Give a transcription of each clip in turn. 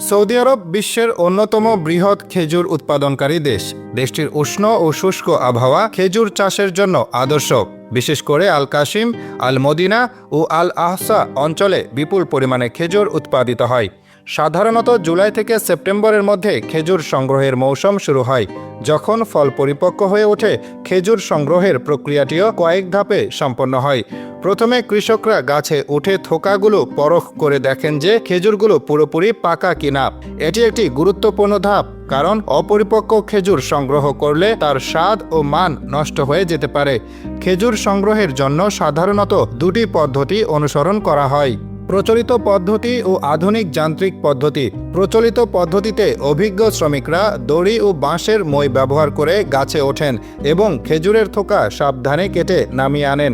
Saudi আরব বিশ্বের অন্যতম বৃহৎ খেজুর উৎপাদনকারী দেশ। দেশটির উষ্ণ ও শুষ্ক আবহাওয়া খেজুর চাষের জন্য আদর্শ। বিশেষ করে আল কাশিম আল মদিনা ও আল আহসা অঞ্চলে বিপুল পরিমাণে খেজুর উৎপাদিত হয়। সাধারণত জুলাই থেকে সেপ্টেম্বরের মধ্যে খেজুর সংগ্রহের মৌসুম শুরু হয়, যখন ফল পরিপক্ক হয়ে ওঠে। খেজুর সংগ্রহের প্রক্রিয়াটিও কয়েক ধাপে সম্পন্ন হয়। প্রথমে কৃষকরা গাছে উঠে থোকাগুলো পরখ করে দেখেন যে খেজুরগুলো পুরোপুরি পাকা কিনা। এটি একটি গুরুত্বপূর্ণ ধাপ, কারণ অপরিপক্ক খেজুর সংগ্রহ করলে তার স্বাদ ও মান নষ্ট হয়ে যেতে পারে। খেজুর সংগ্রহের জন্য সাধারণত দুটি পদ্ধতি অনুসরণ করা হয়। প্রচলিত পদ্ধতি ও আধুনিক যান্ত্রিক পদ্ধতি। প্রচলিত পদ্ধতিতে অভিজ্ঞ শ্রমিকরা দড়ি ও বাঁশের মই ব্যবহার করে গাছে ওঠেন এবং খেজুরের থোকা সাবধানে কেটে নামিয়ে আনেন।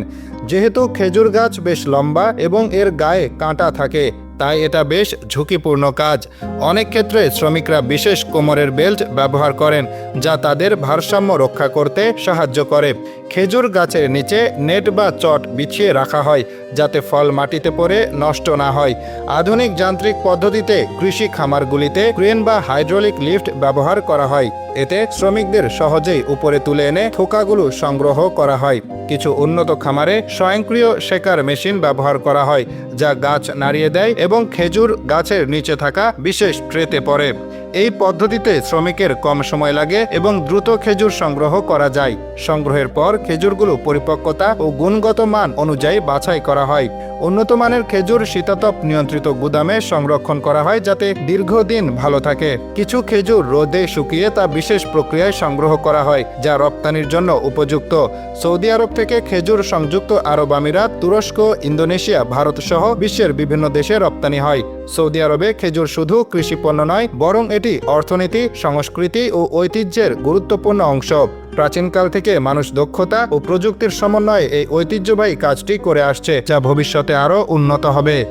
যেহেতু খেজুর গাছ বেশ লম্বা এবং এর গায়ে কাঁটা থাকে, তাই এটা বেশ ঝুঁকিপূর্ণ কাজ। অনেক ক্ষেত্রে শ্রমিকরা বিশেষ কোমরের বেল্ট ব্যবহার করেন, যা তাদের ভারসাম্য রক্ষা করতে সাহায্য করে। খেজুর গাছের নিচে নেট বা চট বিছিয়ে রাখা হয়, যাতে ফল মাটিতে পড়ে নষ্ট না হয়। আধুনিক যান্ত্রিক পদ্ধতিতে কৃষি খামারগুলিতে ক্রেন বা হাইড্রোলিক লিফট ব্যবহার করা হয়। এতে শ্রমিকদের সহজেই উপরে তুলে এনে থোকাগুলো সংগ্রহ করা হয়। কিছু উন্নত খামারে স্বয়ংক্রিয় শেকার মেশিন ব্যবহার করা হয়, যা গাছ নাড়িয়ে দেয় এবং খেজুর গাছের নিচে থাকা বিশেষ ট্রেতে পড়ে। এই পদ্ধতিতে শ্রমিকের কম সময় লাগে এবং দ্রুত খেজুর সংগ্রহ করা যায়। সংগ্রহের পর খেজুরগুলো পরিপক্কতা ও গুণগত মান অনুযায়ী বাছাই করা হয়। উন্নত মানের খেজুর শীতাতপ নিয়ন্ত্রিত গুদামে সংরক্ষণ করা হয় যাতে দীর্ঘদিন ভালো থাকে। কিছু খেজুর রোদে শুকিয়ে তা বিশেষ প্রক্রিয়ায় সংগ্রহ করা হয়, যা রপ্তানির জন্য উপযুক্ত। সৌদি আরব থেকে খেজুর সংযুক্ত আরব আমিরাত, তুরস্ক, ইন্দোনেশিয়া, ভারত সহ বিশ্বের বিভিন্ন দেশে রপ্তানি হয়। সৌদি আরবে খেজুর শুধু কৃষি পণ্য নয়, বরং এটি অর্থনীতি, সংস্কৃতি ও ঐতিহ্যের গুরুত্বপূর্ণ অংশ। প্রাচীনকাল থেকে মানুষ দক্ষতা ও প্রযুক্তির সমন্বয়ে এই ঐতিহ্যবাহী কাজটি করে আসছে, যা ভবিষ্যতে আরও উন্নত হবে।